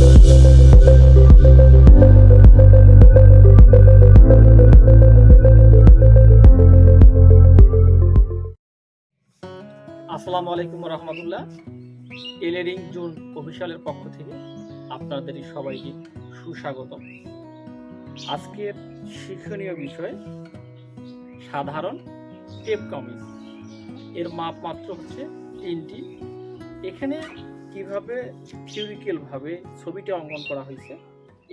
আসসালামু আলাইকুম রহমতুল্লাহ। Tailoring zone অফিসিয়ালের পক্ষ থেকে আপনাদের সবাইকে সুস্বাগত আজকের শিক্ষণীয় বিষয়, সাধারণ টেপ কামিজ। এর মাপ মাত্র হচ্ছে তিনটি। এখানে কীভাবে থিওরিক্যাল ভাবে ছবিটা অঙ্কন করা হয়েছে,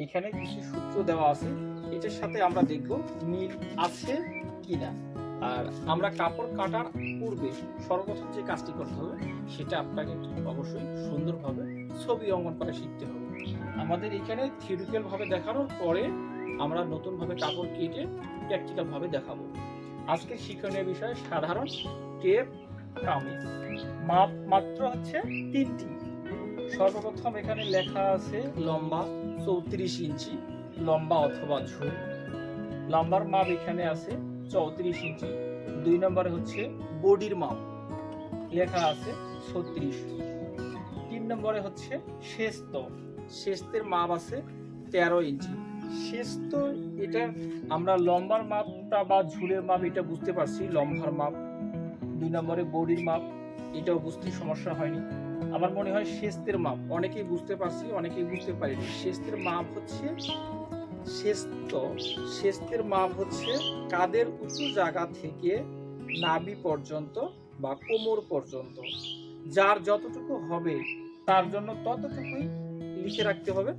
এখানে কিছু সূত্র দেওয়া আছে, এটার সাথে আমরা দেখব মিল আছে কিনা। আর আমরা কাপড় কাটার পূর্বে সর্বপ্রথম যে কাজটি করতে হবে, সেটা আপনাকে অবশ্যই সুন্দরভাবে ছবি অঙ্কন করা শিখতে হবে। আমাদের এখানে থিওরিক্যাল ভাবে দেখানোর পরে আমরা নতুনভাবে কাপড় কেটে প্র্যাকটিক্যাল ভাবে দেখাবো। আজকে শিক্ষণীয় বিষয় সাধারণ টেপ কামিজ। মাপ মাত্র হচ্ছে তিনটি। সর্বপ্রথম এখানে লেখা আছে লম্বা চৌত্রিশ ইঞ্চি, লম্বা অথবা ঝুল। লম্বার মাপ এখানে আছে চৌত্রিশ ইঞ্চি। দুই নম্বরে হচ্ছে বডির মাপ, লেখা আছে ছত্রিশ। তিন নম্বরে হচ্ছে শেস্ত, শেস্তের মাপ আছে তেরো ইঞ্চি। শেস্ত, এটা আমরা লম্বার মাপটা বা ঝুলের মাপ এটা বুঝতে পারছি, লম্বার মাপ। দুই নম্বরে বডির মাপ, এটাও বুঝতে সমস্যা হয়নি। আমার মনে হয় শেস্তের মাপ, অনেকেই বুঝতে পারছি, অনেকেই বুঝতে পারিনি। শেস্তের মাপ হচ্ছে শেস্ত শেস্তের মাপ হচ্ছে কাদের উঁচু জায়গা থেকে নাভি পর্যন্ত বা কোমর পর্যন্ত। যার যতটুকু হবে, তার জন্য ততটুকুই লিখে রাখতে হবে।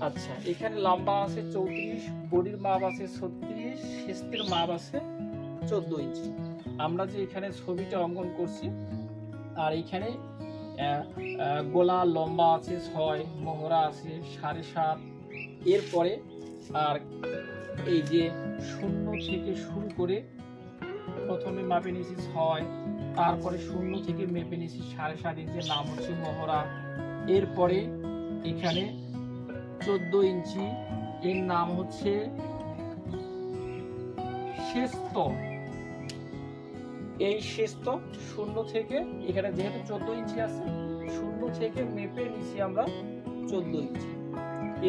আচ্ছা এখানে লম্বা আছে চৌত্রিশ, বডির মাপ আছে ছত্রিশ শেস্তের মাপ আছে চোদ্দ ইঞ্চি। আমরা যে এখানে ছবিটা অঙ্কন করছি আর আহ, গোলা লম্বা আছে ছয় মোহরা আছে সাড়ে সাত। এরপরে আর এই যে শূন্য থেকে শুরু করে প্রথমে মাপে নিয়েছি ছয় তারপরে শূন্য থেকে মেপে নিয়েছি সাড়ে সাত ইঞ্চির নাম হচ্ছে মহড়া এরপরে এখানে চোদ্দ ইঞ্চি এর নাম হচ্ছে শেস্ত এই শেস্ত শূন্য থেকে, এখানে যেহেতু চোদ্দ ইঞ্চি আছে, শূন্য থেকে মেপে নিছি আমরা চোদ্দ ইঞ্চি।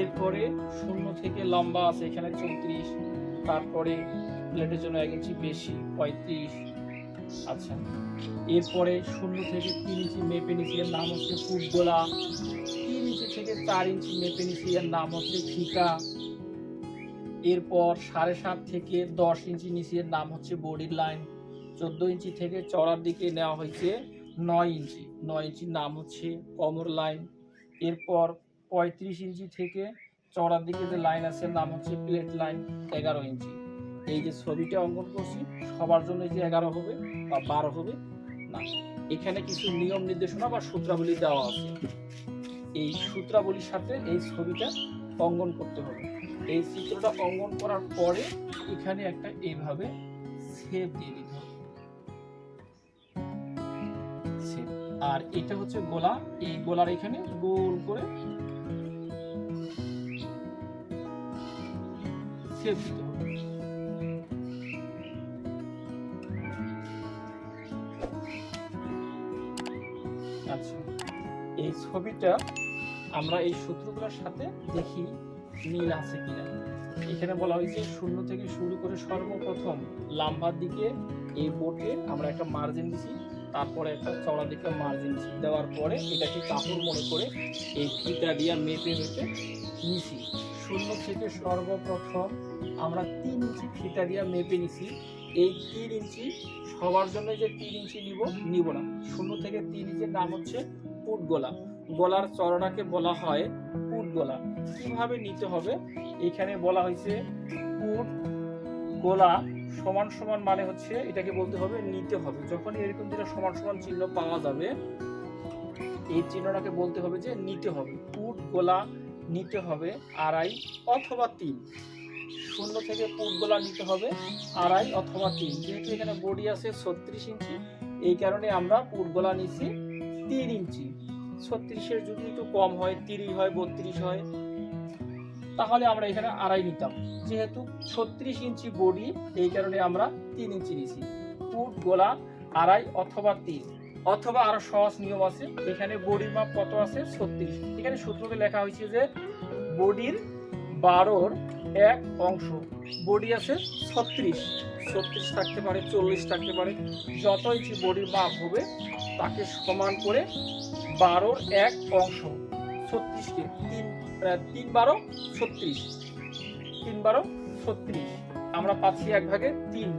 এরপরে শূন্য থেকে লম্বা আছে, এখানে চৌত্রিশ, তারপরে প্লেটের জন্য এক ইঞ্চি বেশি, পঁয়ত্রিশ। আচ্ছা এরপরে শূন্য থেকে তিন ইঞ্চি মেপে নিচি এর নাম হচ্ছে ফুটগোলা। তিন ইঞ্চি থেকে চার ইঞ্চি মেপে নিচি এর নাম হচ্ছে ফিকা এরপর সাড়ে সাত থেকে দশ ইঞ্চি নিচি এর নাম হচ্ছে বডির লাইন। চোদ্দ ইঞ্চি থেকে চড়ার দিকে নেওয়া হয়েছে নয় ইঞ্চি। নয় ইঞ্চির নাম হচ্ছে কমর লাইন। এরপর পঁয়ত্রিশ ইঞ্চি থেকে চড়ার দিকে যে লাইন আছে নাম হচ্ছে প্লেট লাইন, এগারো ইঞ্চি। এই যে ছবিটা অঙ্কন করছি, সবার জন্য যে এগারো হবে বা বারো হবে, না। এখানে কিছু নিয়ম নির্দেশনা বা সূত্রাবলী দেওয়া আছে। এই সূত্রাবলীর সাথে এই ছবিটা অঙ্কন করতে হবে। এই চিত্রটা অঙ্কন করার পরে এখানে একটা এইভাবে সেভ দিয়ে আর এটা হচ্ছে গোলা। এই গোলার এখানে গোল করে সেভ আচ্ছা এই ছবিটা আমরা এই সূত্রগুলোর সাথে দেখি মিল আছে কিনা। এখানে বলা হয়েছে শূন্য থেকে শুরু করে সর্বপ্রথম লাম্বার দিকে এই বোটে আমরা একটা মার্জিন দিছি। তারপরে একটা চড়া দিকে মার্জিন দেওয়ার পরে এটাকে কাপড় মনে করে এই ফিতা দিয়া মেপে মেপে নিছি শূন্য থেকে সর্বপ্রথম আমরা তিন ইঞ্চি ফিতা দিয়া মেপে নিছি। এই তিন ইঞ্চি সবার জন্য যে তিন ইঞ্চি নিব নিব না। শূন্য থেকে তিন ইঞ্চির নাম হচ্ছে পুট গোলা। গলার চড়াটাকে বলা হয় পুট গোলা। কীভাবে নিতে হবে? এখানে বলা হয়েছে পুট গোলা সমান সমান মানে হচ্ছে এটাকে বলতে হবে নিতে হবে। যখন এরকম যেটা সমান সমান চিহ্ন পাওয়া যাবে, এই চিহ্নটাকে বলতে হবে যে নিতে হবে। পুট, গোলা, নিতে হবে, আড়াই অথবা তিন। শূন্য থেকে পুট, গোলা নিতে হবে, আড়াই অথবা তিন। যেহেতু এখানে বডি আছে ছত্রিশ ইঞ্চি, এই কারণে আমরা পুট, গোলা নিচ্ছি তিন ইঞ্চি। ছত্রিশের যদি একটু কম হয়, তিরিশ হয়, বত্রিশ হয় তাহলে আমরা এখানে আড়াই নিতাম। যেহেতু ছত্রিশ ইঞ্চি বডি, এই কারণে আমরা তিন ইঞ্চি নিছি পুট গোলা, আড়াই অথবা তিন। অথবা আরও সহজ নিয়ম আছে, এখানে বডির মাপ কত আছে? ছত্রিশ। এখানে সূত্রতে লেখা হয়েছে যে বডির বারোর এক অংশ, বডি আছে ছত্রিশ। ছত্রিশ থাকতে পারে, চল্লিশ থাকতে পারে। যত ইঞ্চি বডির মাপ হবে, তাকে সমান করে বারোর এক অংশ, ছত্রিশকে তিন তিন বারো ছত্রিশ। তিন বারো ছত্রিশ। আমরা পাচ্ছি এক ভাগে তিন।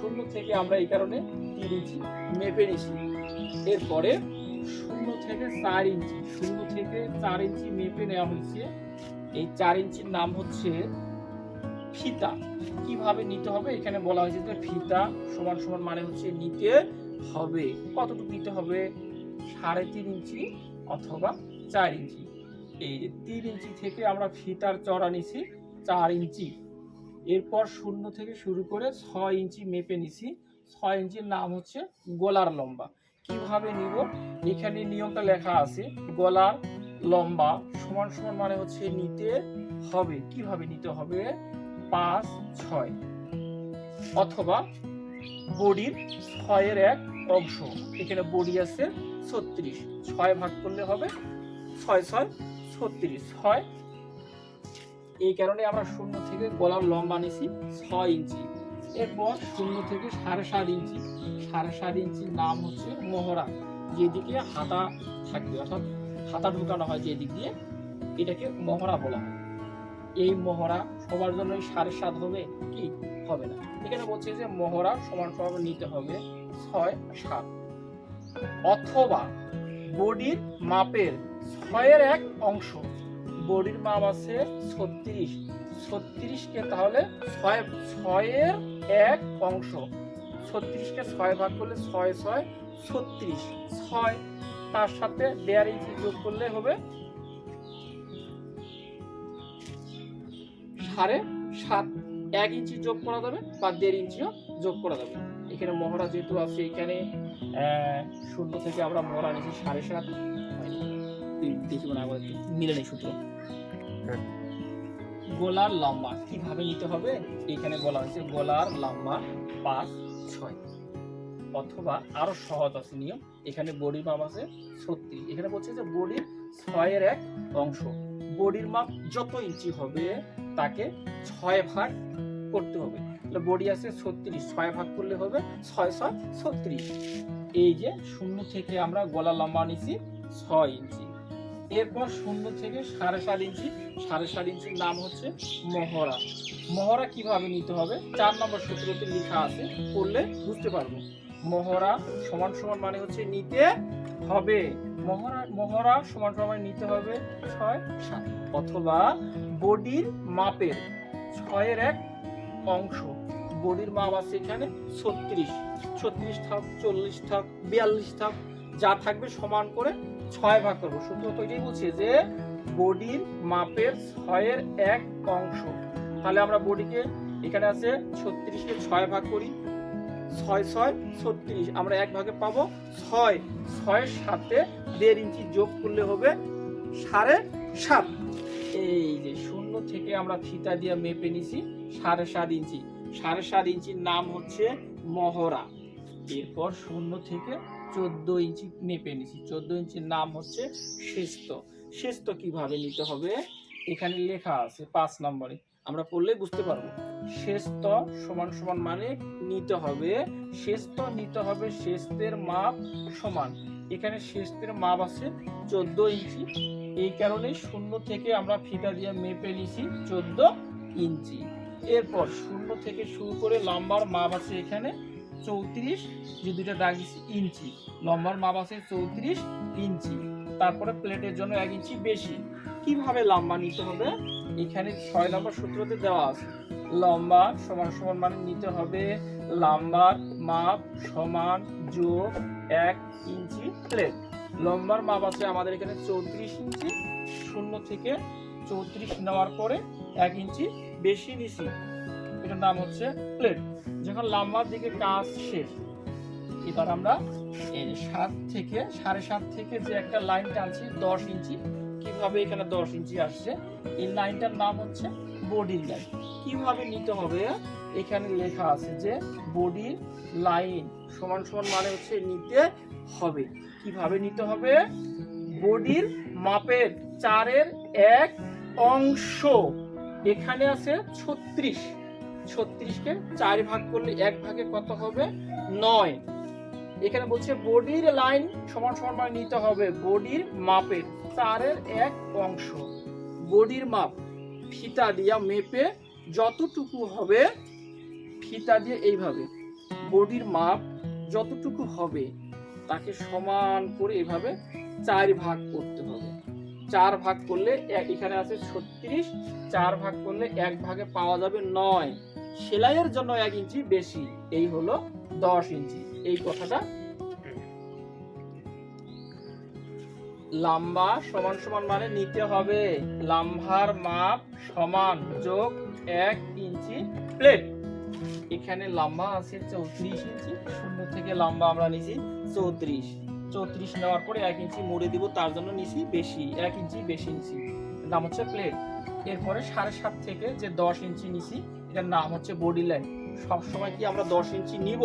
শূন্য থেকে আমরা এই কারণে তিন ইঞ্চি মেপে নিছি। এরপরে শূন্য থেকে চার ইঞ্চি, শূন্য থেকে চার ইঞ্চি মেপে নেওয়া হয়েছে। এই চার ইঞ্চির নাম হচ্ছে ফিতা। কীভাবে নিতে হবে? এখানে বলা হয়েছে যে ফিতা সমান সমান মানে হচ্ছে নিতে হবে। কতটুকু নিতে হবে? সাড়ে তিন ইঞ্চি অথবা চার ইঞ্চি। এই যে তিন ইঞ্চি থেকে আমরা ফিতার চড়া নিছি, চার ইঞ্চি। এরপর শূন্য থেকে শুরু করে ছয় ইঞ্চি মেপে নিছি। ছয় ইঞ্চির নাম হচ্ছে গলার লম্বা। কীভাবে নিব? এখানে নিয়মটা লেখা আছে, গলার লম্বা সমান সমান মানে হচ্ছে নিতে হবে। কীভাবে নিতে হবে? পাঁচ, ছয়। অথবা বডির ছয়ের এক অংশ। এখানে বডি আছে ছত্রিশ। ছয় ভাগ করলে হবে ছয় ছয়। ছত্রিশ ছয় এই কারণে আমরা শূন্য থেকে গলার লম্বা নিছি ছয় ইঞ্চি। এরপর শূন্য থেকে সাড়ে সাত ইঞ্চি। সাড়ে সাত ইঞ্চির নাম হচ্ছে মোহরা। যেদিকে হাতা থাকবে, অর্থাৎ হাতা ঢুকানো হয় যেদিক দিয়ে, এটাকে মহড়া বলা হয়। এই মহড়া সবার জন্য সাড়ে সাত হবে কি? হবে না। এখানে বলছে যে মহড়া সমান সমান নিতে হবে ছয় সাত। অথবা বডির মাপের ছয়ের এক অংশ। বডির মাপ আছে ছত্রিশ। ছত্রিশকে তাহলে ছয় ছয়ের এক অংশ। ছত্রিশকে ছয় ভাগ করলে ছয় ছয় ছত্রিশ। ছয়, তার সাথে দেড় ইঞ্চি যোগ করলে হবে সাড়ে সাত। এক ইঞ্চি যোগ করা যাবে বা দেড় ইঞ্চিও যোগ করা যাবে। এখানে মহড়া যেহেতু আছে, এখানে শূন্য থেকে আমরা মহড়া নিয়েছি সাড়ে সাত। তুই দেখি মনে হয় একটু মিলে নেই সূত্র। হ্যাঁ। গোলার লম্বা কীভাবে নিতে হবে? এখানে বলা হয়েছে গোলার লম্বা পাঁচ ছয়। অথবা আরও সহজ আছে নিয়ম এখানে বডির মাপ আছে ছত্রিশ। এখানে বলছে যে বডির ছয়ের এক অংশ। বডির মাপ যত ইঞ্চি হবে তাকে ছয় ভাগ করতে হবে। তাহলে বডি আছে ছত্রিশ ছয় ভাগ করলে হবে ছয় ছয় ছত্রিশ। এই যে শূন্য থেকে আমরা গলা লম্বা নিছি ছয় ইঞ্চি। এরপর শূন্য থেকে সাড়ে সাত ইঞ্চি, সাড়ে সাত ইঞ্চির নাম হচ্ছে মহড়া। মহড়া কীভাবে নিতে হবে? চার নম্বর সূত্রতে লেখা আছে পড়লে বুঝতে পারব। মহড়া সমান সমান মানে হচ্ছে নিতে হবে। মহড়া মহড়া সমান সমান নিতে হবে ছয়, সাত, অথবা বডির মাপের ছয়ের এক অংশ। বডির মাপ আছে এখানে ছত্রিশ। ছত্রিশ থাক, চল্লিশ থাক, বিয়াল্লিশ থাক, যা থাকবে সমান করে ছয় ভাগ করব। সূত্র তো এটাই বলছে যে বডির মাপের ছয়ের এক অংশ। তাহলে আমরা বডিকে এখানে আছে ছত্রিশকে ছয় ভাগ করি। ছয় ছয়, ছত্রিশ। আমরা এক ভাগে পাবো। ছয়, ছয়ের সাথে দেড় ইঞ্চি যোগ করলে হবে সাড়ে সাত। এই যে শূন্য থেকে আমরা ফিতা দিয়ে মেপে নিছি সাড়ে সাত ইঞ্চি। সাড়ে সাত ইঞ্চির নাম হচ্ছে মহড়া। এরপর শূন্য থেকে চোদ্দ ইঞ্চি মেপে নিছি। চোদ্দ ইঞ্চির নাম হচ্ছে শেস্ত শেস্ত কীভাবে নিতে হবে? এখানে লেখা আছে পাঁচ নম্বরে। আমরা পড়লে বুঝতে পারব। শেস্ত সমান সমান মানে নিতে হবে। শেস্ত নিতে হবে শেস্তের মাপ সমান। এখানে শেস্তের মাপ আছে চোদ্দ ইঞ্চি। এই কারণে শূন্য থেকে আমরা ফিতা দিয়ে মেপে নিছি চোদ্দ ইঞ্চি। এরপর শূন্য থেকে শুরু করে লম্বার মাপ আছে এখানে চৌত্রিশ যে দুইটা দাগ দিচ্ছি ইঞ্চি। লম্বার মাপ আছে চৌত্রিশ ইঞ্চি। তারপরে প্লেটের জন্য এক ইঞ্চি বেশি। কীভাবে লম্বা নিতে হবে? এখানে ছয় নম্বর সূত্রতে দেওয়া আছে। লম্বা সমান সমান মানে নিতে হবে লম্বার মাপ সমান যোগ এক ইঞ্চি প্লেট লম্বার মাপ আছে আমাদের এখানে চৌত্রিশ ইঞ্চি। শূন্য থেকে চৌত্রিশ নেওয়ার পরে এক ইঞ্চি বেশি নিছি। এটার নাম হচ্ছে প্লেট যখন লম্বার দিকে কাজ শেষ, এবার আমরা এই সাত থেকে, সাড়ে সাত থেকে যে একটা লাইন টানছি, দশ ইঞ্চি, কীভাবে এখানে দশ ইঞ্চি আসছে, এই লাইনটার নাম হচ্ছে বডির লাইন কীভাবে নিতে হবে? এখানে লেখা আছে যে বডির লাইন সমান সমান মানে হচ্ছে নিতে হবে। কীভাবে নিতে হবে? বডির মাপের চারের এক অংশ। এখানে আছে ছত্রিশ। ছত্রিশকে চার ভাগ করলে এক ভাগে কত হবে? নয়। এখানে বলছে বডির লাইন সমান সমান মানে নিতে হবে, বডির মাপের চারের এক অংশ। বডির মাপ, ফিতা দিয়া মেপে যতটুকু হবে, ফিতা দিয়ে এইভাবে, বডির মাপ যতটুকু হবে, তাকে সমান করে এইভাবে চার ভাগ করতে চার ভাগ করলে এখানে আছে ছত্রিশ, চার ভাগ করলে এক ভাগে পাওয়া যাবে নয়। সেলাইয়ের জন্য এক ইঞ্চি বেশি, এই হলো দশ ইঞ্চি। এই কথাটা লাম্বা সমান সমান মানে নিতে হবে। লাম্বার মাপ সমান যোগ এক ইঞ্চি প্লেট। এখানে লম্বা আছে চৌত্রিশ ইঞ্চি, শূন্য থেকে লম্বা আমরা নিছি চৌত্রিশ। চৌত্রিশ নেওয়ার পরে এক ইঞ্চি মুড়ে দিব, তার জন্য নিছি বেশি, এক ইঞ্চি বেশি নিছি নাম হচ্ছে প্লেট এরপরে সাড়ে সাত থেকে যে দশ ইঞ্চি নিছি, এটার নাম হচ্ছে বডি লাইন সবসময় কি আমরা দশ ইঞ্চি নিব?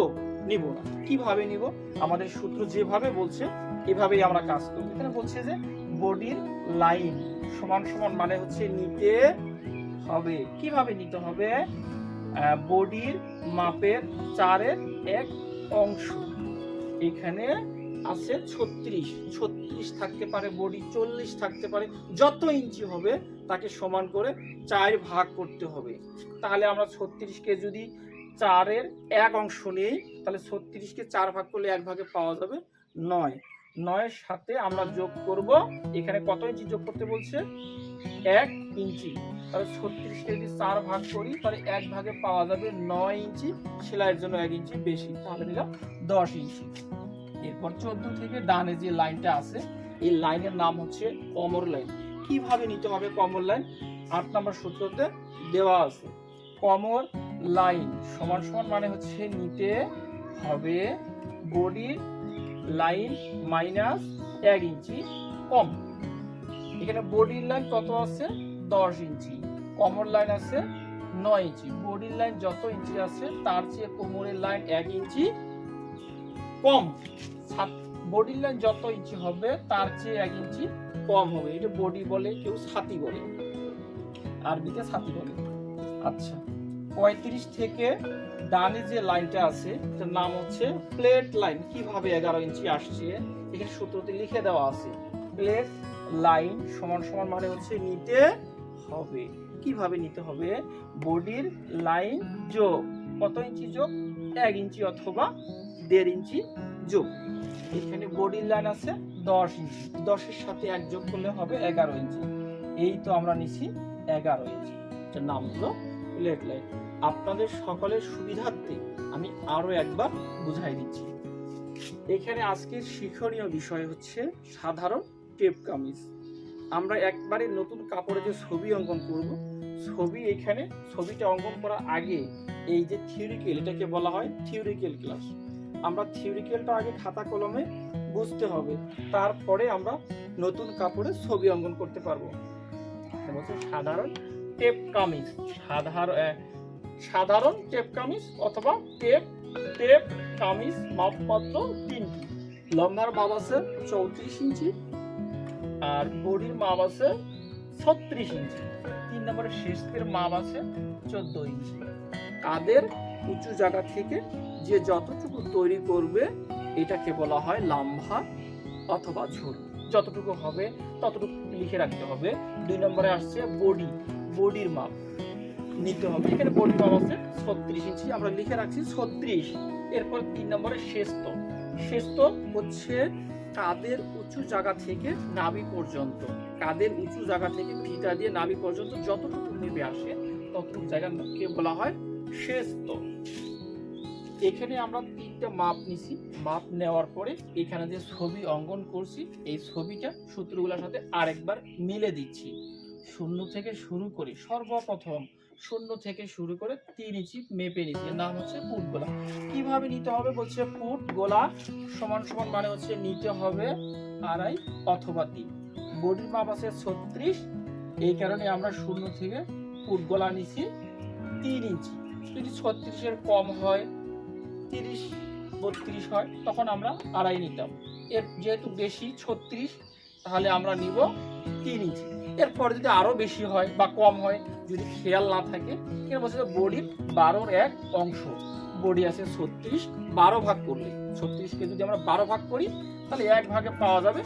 নিব না। কীভাবে নিব? আমাদের সূত্র যেভাবে বলছে, এভাবেই আমরা কাজ করব। এখানে বলছে যে বডির লাইন সমান সমান মানে হচ্ছে নিতে হবে। কীভাবে নিতে হবে? বডির মাপের চারের এক অংশ। এখানে আছে ছত্রিশ। ছত্রিশ থাকতে পারে বডি, চল্লিশ থাকতে পারে। যত ইঞ্চি হবে তাকে সমান করে চার ভাগ করতে হবে। তাহলে আমরা ছত্রিশকে যদি চারের এক অংশ নেই, তাহলে ছত্রিশকে চার ভাগ করলে এক ভাগে পাওয়া যাবে নয়। নয়ের সাথে আমরা যোগ করব, এখানে কত ইঞ্চি যোগ করতে বলছে? এক ইঞ্চি। তাহলে ছত্রিশকে যদি চার ভাগ করি, তাহলে এক ভাগে পাওয়া যাবে নয় ইঞ্চি। সেলাইয়ের জন্য এক ইঞ্চি বেশি। তাহলে নিলাম দশ ইঞ্চি। এরপর চোদ্দ থেকে ডানে যে লাইনটা আছে, এই লাইনের নাম হচ্ছে কমর লাইন। কীভাবে নিতে হবে কমর লাইন? আট নম্বর সূত্রতে দেওয়া আছে, কমর লাইন সমান সমান মানে হচ্ছে নিতে হবে বডির লাইন মাইনাস এক ইঞ্চি কম। এখানে বডির লাইন কত আছে? দশ ইঞ্চি। কমর লাইন আছে নয় ইঞ্চি। বডির লাইন যত ইঞ্চি আছে, তার চেয়ে কোমরের লাইন এক ইঞ্চি কম। বডির লাইন যত ইঞ্চি হবে, তার চেয়ে এক ইঞ্চি কম হবে। এটা বডি বলে, কেউ ছাতি বলে। আরবিতে ছাতি বলে। আচ্ছা। পঁয়ত্রিশ থেকে ডানে যে লাইনটা আছে তার নাম হচ্ছে প্লেট লাইন কীভাবে এগারো ইঞ্চি আসছে? এখানে সূত্রতে লিখে দেওয়া আছে। প্লেট লাইন সমান সমান মানে হচ্ছে নিতে হবে। কীভাবে নিতে হবে? বডির লাইন যোগ। কত ইঞ্চি যোগ? এক ইঞ্চি অথবা দেড় ইঞ্চি যোগ। এখানে বডির লাইন আছে দশ ইঞ্চি। দশের সাথে এক যোগ করলে হবে এগারো ইঞ্চি। এই তো আমরা নিছি এগারো ইঞ্চি। এটার নাম হলো প্লেট লাইন আপনাদের সকলের সুবিধার্থে আমি আরও একবার বুঝাই দিচ্ছি। এখানে আজকের শিক্ষণীয় বিষয় হচ্ছে সাধারণ টেপ কামিজ। আমরা একবারে নতুন কাপড়ে যে ছবি অঙ্কন করব, ছবি এখানে, ছবিটা অঙ্কন করার আগে এই যে থিওরিক্যাল এটাকে বলা হয় থিওরিক্যাল ক্লাস আমরা থিওরিক্যালটা আগে খাতা কলমে বুঝতে হবে। তারপরে আমরা নতুন কাপড়ে ছবি অঙ্কন করতে পারব। সাধারণ টেপ কামিজ। সাধারণ সাধারণ টেপ কামিজ অথবা টেপ টেপ কামিজ মাপমাত্র তিনটি। লম্বার মাপ আছে চৌত্রিশ ইঞ্চি আর বডির মাপ আছে ছত্রিশ ইঞ্চি। তিন নম্বরের শেষের মাপ আছে চোদ্দ ইঞ্চি। কাদের উঁচু জায়গা থেকে যে যতটুকু তৈরি করবে, এটাকে বলা হয় লাম্বা অথবা ঝুল। যতটুকু হবে, ততটুকু লিখে রাখতে হবে। দুই নম্বরে আসছে বডি। বডির মাপ নিতে হবে। এখানে বডি মাপ আছে ছত্রিশ ইঞ্চি। আমরা লিখে রাখছি ছত্রিশ। এরপর তিন নম্বরে শেস্ত শেস্ত হচ্ছে কাদের উঁচু জায়গা থেকে নাভি পর্যন্ত। কাদের উঁচু জায়গা থেকে ফিতা দিয়ে নাভি পর্যন্ত যতটুকু নেমে আসে, ততটুকু জায়গাকে বলা হয় শেস্ত এখানে আমরা তিনটা মাপ নিছি। মাপ নেওয়ার পরে এখানে যে ছবি অঙ্কন করছি, এই ছবিটা সূত্রগুলোর সাথে আরেকবার মিলে দিচ্ছি। শূন্য থেকে শুরু করে সর্বপ্রথম শূন্য থেকে শুরু করে তিন ইঞ্চি মেপে নিচ্ছি। নাম হচ্ছে ফুট গোলা। কীভাবে নিতে হবে বলছে ফুট গোলা সমান সমান মানে হচ্ছে নিতে হবে আড়াই অথবা তিন। বডির মাপ আছে ছত্রিশ। এই কারণে আমরা শূন্য থেকে ফুট গোলা নিছি তিন ইঞ্চি। যদি ছত্রিশের কম হয়, তিরিশ, বত্রিশ হয়, তখন আমরা আড়াই নিতাম। এর যেহেতু বেশি ছত্রিশ, তাহলে আমরা নিব তিন ইঞ্চি। এরপর যদি আরও বেশি হয় বা কম হয়, যদি খেয়াল না থাকে, এর বলছে বডির বারোর এক অংশ। বডি আছে ছত্রিশ, বারো ভাগ করলে। ছত্রিশকে যদি আমরা বারো ভাগ করি, তাহলে এক ভাগে পাওয়া যাবে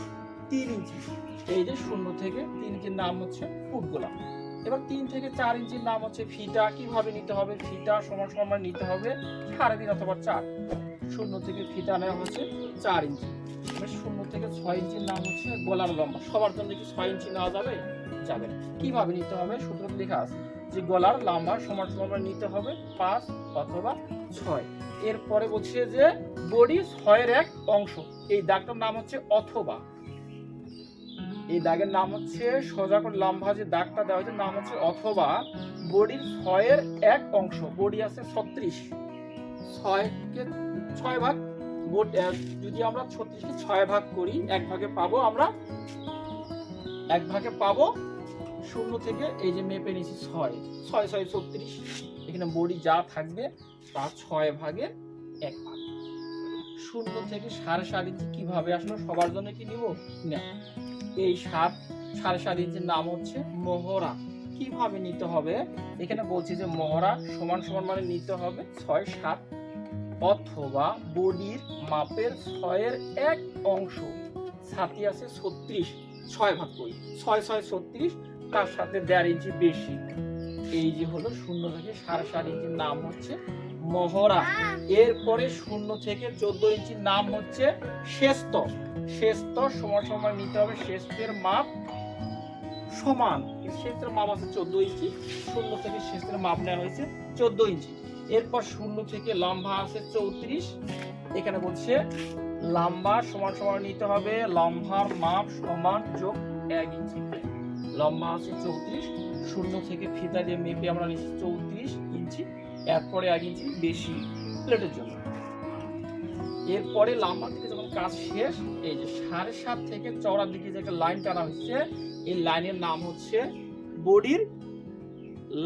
তিন ইঞ্চি। এই যে শূন্য থেকে তিন ইঞ্চির নাম হচ্ছে ফুট গোলাপ এবার তিন থেকে চার ইঞ্চির নাম হচ্ছে ফিটা। কীভাবে নিতে হবে? ফিটা সমান সমান নিতে হবে সাড়ে তিন অথবা চার। শূন্য থেকে ফিটা নেওয়া হচ্ছে চার ইঞ্চি। এবার শূন্য থেকে ছয় ইঞ্চির নাম হচ্ছে গলার লম্বা। সবার জন্য কি ছয় ইঞ্চি নেওয়া যাবে? যাবে। কীভাবে নিতে হবে? সূত্র লেখা আছে যে গলার লম্বা সমান সমান নিতে হবে পাঁচ অথবা ছয়। এরপরে বলছে যে বডি ছয়ের এক অংশ। এই দাগটার নাম হচ্ছে অথবা। এই দাগের নাম হচ্ছে সোজা করে লম্বা যে দাগটা দেওয়া হয়েছে, নাম হচ্ছে অথবা বডির ছয়ের এক অংশ। বডি আছে ছত্রিশ। ছয়কে ছয় ভাগ যদি আমরা ছত্রিশকে ছয় ভাগ করি, এক ভাগে পাবো আমরা, এক ভাগে পাবো শূন্য থেকে এই যে মেপে নিয়েছি ছয়। ছয় ছয়, ছত্রিশ। এখানে বডি যা থাকবে তা ছয় ভাগের এক ভাগ। শূন্য থেকে সাড়ে সাত ইঞ্চি কীভাবে আসলো সবার জন্য কি নিব? না। এই সাত, সাড়ে সাত ইঞ্চির নাম হচ্ছে মোহরা কীভাবে নিতে হবে? এখানে বলছি যে মোহরা সমান সমান মানে নিতে হবে ছয়, সাত অথবা বডির মাপের ছয়ের এক অংশ। ছাতি আছে ছত্রিশ, ছয় ভাগ করি। ছয় ছয়, ছত্রিশ, তার সাথে দেড় ইঞ্চি বেশি। এই যে হলো শূন্য থেকে সাড়ে সাত ইঞ্চির নাম হচ্ছে মহড়া। এরপরে শূন্য থেকে চোদ্দ ইঞ্চির নাম হচ্ছে শেস্ত শেস্ত সমান সমান নিতে হবে শেস্তের মাপ সমান। শেস্তের মাপ আছে চোদ্দ ইঞ্চি, শূন্য থেকে শেষের মাপ নেওয়া হয়েছে চোদ্দ ইঞ্চি। এরপর শূন্য থেকে লম্বা আছে চৌত্রিশ। এখানে বলছে লম্বা সমান সমান নিতে হবে, লম্বার মাপ সমান যোগ এক ইঞ্চি। লম্বা আছে চৌত্রিশ, শূন্য থেকে ফিতা দিয়ে মেপে আমরা নিচ্ছি চৌত্রিশ ইঞ্চি। এরপরে এক বেশি প্লেটের জন্য। এরপরে লম্বা থেকে যখন কাজ শেষ, এই যে সাড়ে সাত থেকে চওড়ার দিকে যে একটা লাইন টানা হচ্ছে, এই লাইনের নাম হচ্ছে বডির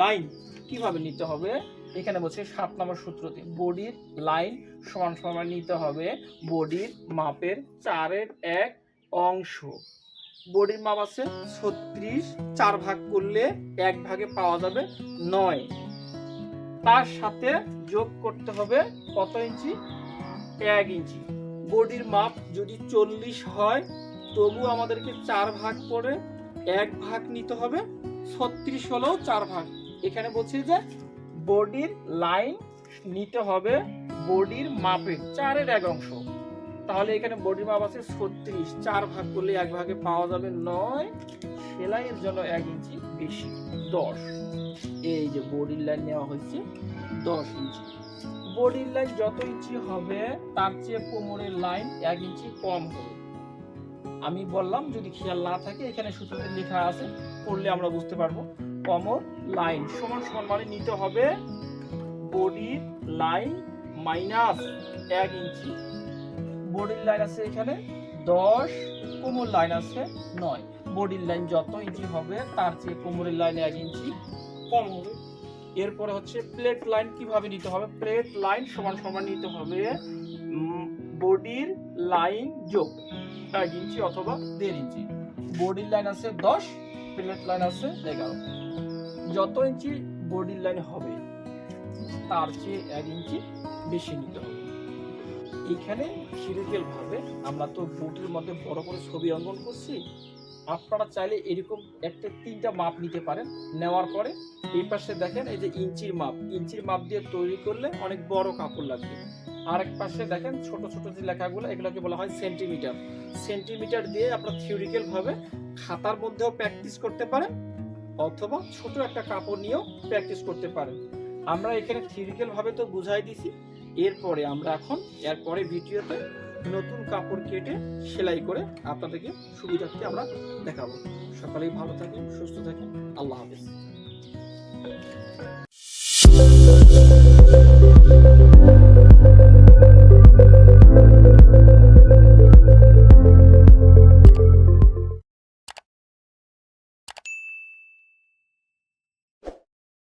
লাইন কীভাবে নিতে হবে? এখানে বলছে সাত নম্বর সূত্রতে, বডির লাইন সমান সমান নিতে হবে বডির মাপের চারের এক অংশ। বডির মাপ আছে ছত্রিশ, চার ভাগ করলে এক ভাগে পাওয়া যাবে নয়। তার সাথে যোগ করতে হবে কত ইঞ্চি? এক ইঞ্চি। বডির মাপ যদি চল্লিশ হয়, তবু আমাদেরকে চার ভাগ করে এক ভাগ নিতে হবে। ছত্রিশ হলেও চার ভাগ। এখানে বলছি যে বডির লাইন নিতে হবে বডির মাপের, চারের এক অংশ। তাহলে এখানে বডির মাপ আছে ছত্রিশ। চার ভাগ করলে এক ভাগে পাওয়া যাবে নয়। সেলাইয়ের জন্য এক ইঞ্চি বেশি, দশ। এই যে বডির লাইন নেওয়া হয়েছে, দশ ইঞ্চি। বডির লাইন যত ইঞ্চি হবে, তার চেয়ে কোমরের লাইন এক ইঞ্চি কম হবে। আমি বললাম, যদি খেয়াল না থাকে, এখানে সূত্রতে লেখা আছে, পড়লে আমরা বুঝতে পারব। কোমর লাইন সমান সমান মানে নিতে হবে বডির লাইন মাইনাস এক ইঞ্চি বডির লাইন আছে এখানে দশ, কোমর লাইন আছে নয়। বডির লাইন যত ইঞ্চি হবে, তার চেয়ে কোমরের লাইন এক ইঞ্চি কম হবে। এরপরে হচ্ছে প্লেট লাইন কীভাবে নিতে হবে? প্লেট লাইন সমান সমান নিতে হবে বডির লাইন যোগ এক ইঞ্চি অথবা দেড় ইঞ্চি। বডির লাইন আছে দশ, প্লেট লাইন আছে এগারো। যত ইঞ্চি বডির লাইন হবে, তার চেয়ে এক ইঞ্চি বেশি নিতে হবে। এইখানে সিরিয়াল ভাবে আমরা তো বোর্ডের মধ্যে বড় করে ছবি অঙ্কন করছি। আপনারা চাইলে এরকম একটা তিনটা মাপ নিতে পারেন। নেওয়ার পরে এই পাশে দেখেন এই যে ইঞ্চির মাপ। ইঞ্চির মাপ দিয়ে তৈরি করলে অনেক বড় কাপড় লাগবে। আরেক পাশে দেখেন ছোট ছোট যে লেখাগুলো, এগুলোকে বলা হয় সেন্টিমিটার। সেন্টিমিটার দিয়ে আপনারা থিওরিক্যাল ভাবে খাতার মধ্যেও প্র্যাকটিস করতে পারেন অথবা ছোট একটা কাপড় নিয়েও প্র্যাকটিস করতে পারেন। আমরা এখানে থিওরিক্যাল ভাবে তো বুঝাই দিছি। এরপরে আমরা এখন, এরপরে ভিডিওতে নতুন কাপড় কেটে সেলাই করে আপনাদেরকে সুবিধার্থে আমরা দেখাবো। সকালেই ভালো থাকেন, সুস্থ থাকেন। আল্লাহ হাফেজ।